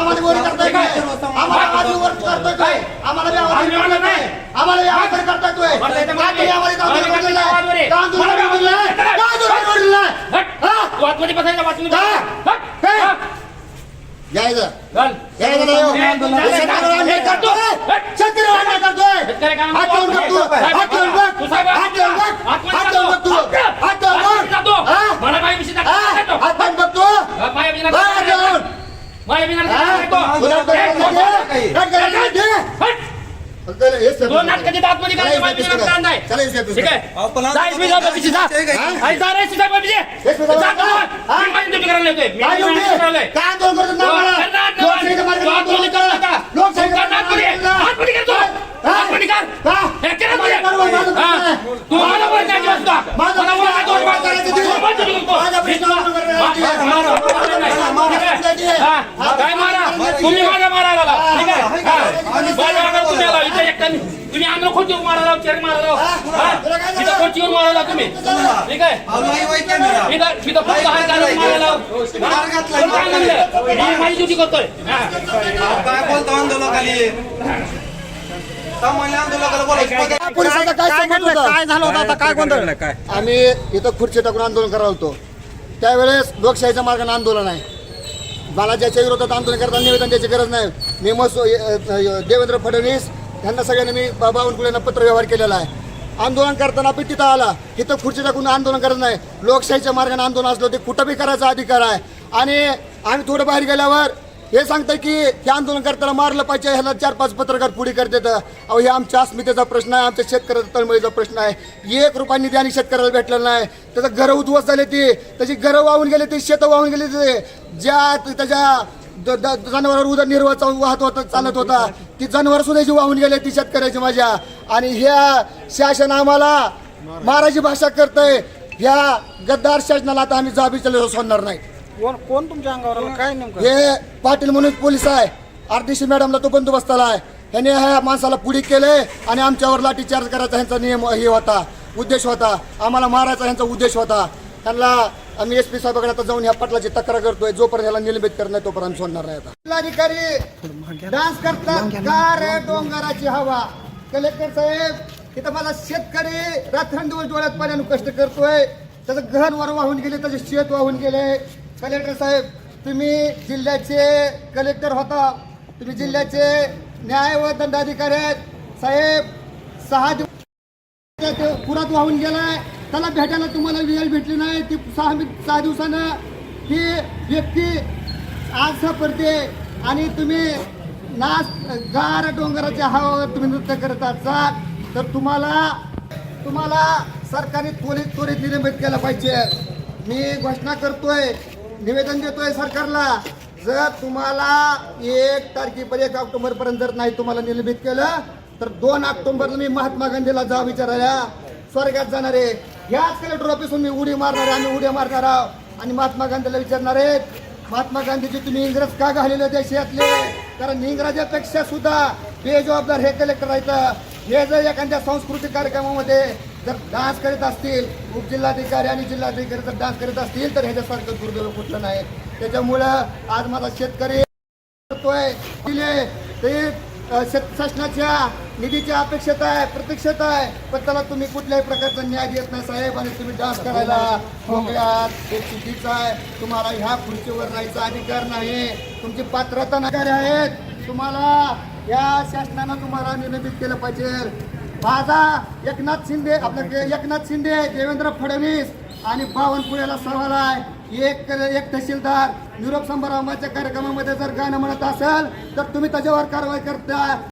आम्हाला वर करताय काय? आम्हाला आधी वर करतोय काय? आम्हाला बी आवाज करताय काय? आम्हाला बी आवाज करताय तोय काय? आवाज वर आहे. का आंदोलन मला आवाज केलेलं आहे? वर आहे. का आंदोलन केलेलं आहे? हट. हा? तू आतमध्ये बसायचा? काय? यायचं नाही हो. करतोय करतोय काय हे दोन नाटकाचे आतमध्ये चला, करायचं माया इथे बिना पुस्तकं. कांदा आहे. चला, इथे ठीक पुस्तकं. आहे? जा इसमी जाऊ बाबीची जा? आई जा रे सीधा बाबीची सुद्धा जा बघा. तू. मी माझी ड्युटी करायला येतोय मी काय करायला ना आम्हाला? हा? हा? हे हा? हा? काय मारा तुम्ही माझ्या मारायला हा. तुम्ही आला. इथे एकट्याने. तुम्ही आम्हाला खोटी मारायला चेक मारायला हा? मारायला तुम्ही ठीक आहे इथं इथं फक्त हात घालून मारायला काय म्हणलं? मी माझी ड्युटी करतोय हा. काय बोलतो आंदोलकाली पोलिसाचा काय संबंध होता? काय झालं होतं आता काय गोंधळ काय आम्ही इथं खुर्ची टाकून आंदोलन करत होतो त्यावेळेस लोकशाहीच्या मार्गाने आंदोलन आहे मला ज्याच्या विरोधात आंदोलन करताना निवेदन द्यायची गरज नाही. मी मस देवेंद्र फडणवीस यांना सगळ्यांनी मी बावनकुळेंना पत्र व्यवहार केलेला आहे. आंदोलन करताना आपण तिथं आला. तिथं खुर्ची टाकून आंदोलन करत नाही. लोकशाहीच्या मार्गाने आंदोलन असलं ते कुठं बी करायचा अधिकार आहे. आणि आम्ही थोडं बाहेर गेल्यावर हे सांगतं की हे आंदोलन करताना मारलं पाहिजे ह्याला चार पाच पत्रकार पुढे करतात. अहो हे आमच्या अस्मितेचा प्रश्न आहे आमच्या शेतकऱ्याचा तळमळीचा प्रश्न आहे. एक रुपया निधी आणि शेतकऱ्याला भेटला नाही. त्याचं घरं उद्ध्वस्त झाले ती. त्याची घरं वाहून गेले ती शेतं वाहून गेले ते. ज्या त्याच्या द- द- जनावरावर उदरनिर्वाह चालू वाहत होता चालत होता ती जनावर सुद्धा जी वाहून गेले ती शेतकऱ्याची माझ्या. आणि ह्या शासन आम्हाला माराची भाषा करतंय. ह्या गद्दार शासनाला आता आम्ही जाबी चालू सोडणार नाही. कोण कोण तुमच्या अंगावर आलं? काय नेमकं? हे पाटील म्हणून पोलीस आहे. आरडीसी मॅडमला तो बंदोबस्ताला आहे. ह्याने ह्या माणसाला पुढे केले आणि आमच्यावर लाठीचार्ज करायचा ह्यांचा नियम हे होता उद्देश होता. आम्हाला मारायचा ह्यांचा उद्देश होता. त्यांना आम्ही एस पी साहेबांकडे आता जाऊन ह्या पटलाची तक्रार करतोय. जोपर्यंत ह्याला निलंबित करत नाही तोपर्यंत आम्ही सोडणार नाही आता. जिल्हाधिकारी डान्स करतात. का रे डोंगराची हवा? कलेक्टर साहेब इथं मला शेतकरी रात्रंदिवस डोळ्यात पाण्यानं कष्ट करतोय. त्याचं घर वर वाहून गेले त्याचे शेत वाहून गेले. कलेक्टर साहेब तुम्ही जिल्ह्याचे कलेक्टर होता. तुम्ही जिल्ह्याचे न्याय व दंडाधिकारी आहेत. साहेब सहा दिवस पुरात वाहून गेलाय. त्याला भेटायला तुम्हाला वेळ भेटली नाही. ती सहा सहा दिवसानं ती व्यक्ती आज सापडते. आणि तुम्ही नाच गार डोंगराच्या हवावर तुम्ही नृत्य करत असाल तर तुम्हाला तुम्हाला सरकारने त्वरित त्वरित निलंबित केलं पाहिजे. मी घोषणा करतोय निवेदन देतोय सरकारला. जर तुम्हाला एक तारखेपर्यंत एक ऑक्टोबरपर्यंत जर नाही तुम्हाला निलंबित केलं तर दोन ऑक्टोबरला मी महात्मा गांधीला जा विचारायला. स्वर्गात जाणार आहे ह्याच कलेक्टर ऑफिसून मी उडी मारणार आहे आम्ही उड्या मारणार आहोत. आणि महात्मा गांधीला विचारणार आहेत महात्मा गांधीजी तुम्ही इंग्रज का घालेले देशातले कारण इंग्रजापेक्षा सुद्धा बेजबाबदार हे कलेक्टर आहेत. हे जर एखाद्या सांस्कृतिक कार्यक्रमामध्ये जर डान्स करीत असतील उपजिल्हाधिकारी आणि जिल्हाधिकारी जर डान्स करीत असतील तर ह्याच्यासारखं दुर्दैव कुठलं नाही. त्याच्यामुळं आज माझा शेतकरी करतोय दिले. ते शासनाच्या निधीच्या अपेक्षित आहे प्रतीक्षित आहे पण त्याला तुम्ही कुठल्याही प्रकारचा न्याय देत नाही साहेब आणि तुम्ही डान्स करायला मोकळ्यात हे चुकीचं आहे. तुम्हाला ह्या खुर्चीवर राहायचा अधिकार नाही. तुमची पात्रता नकार आहेत. तुम्हाला या शासनानं तुम्हाला निलंबित केलं पाहिजे. माझा एकनाथ शिंदे आपलं एकनाथ शिंदे देवेंद्र फडणवीस आणि बावनकुळ्याला सवाल आहे एक एक तहसीलदार. निरोप समारंभाच्या कार्यक्रमामध्ये जर गाणं म्हणत असेल तर तुम्ही त्याच्यावर कारवाई करता.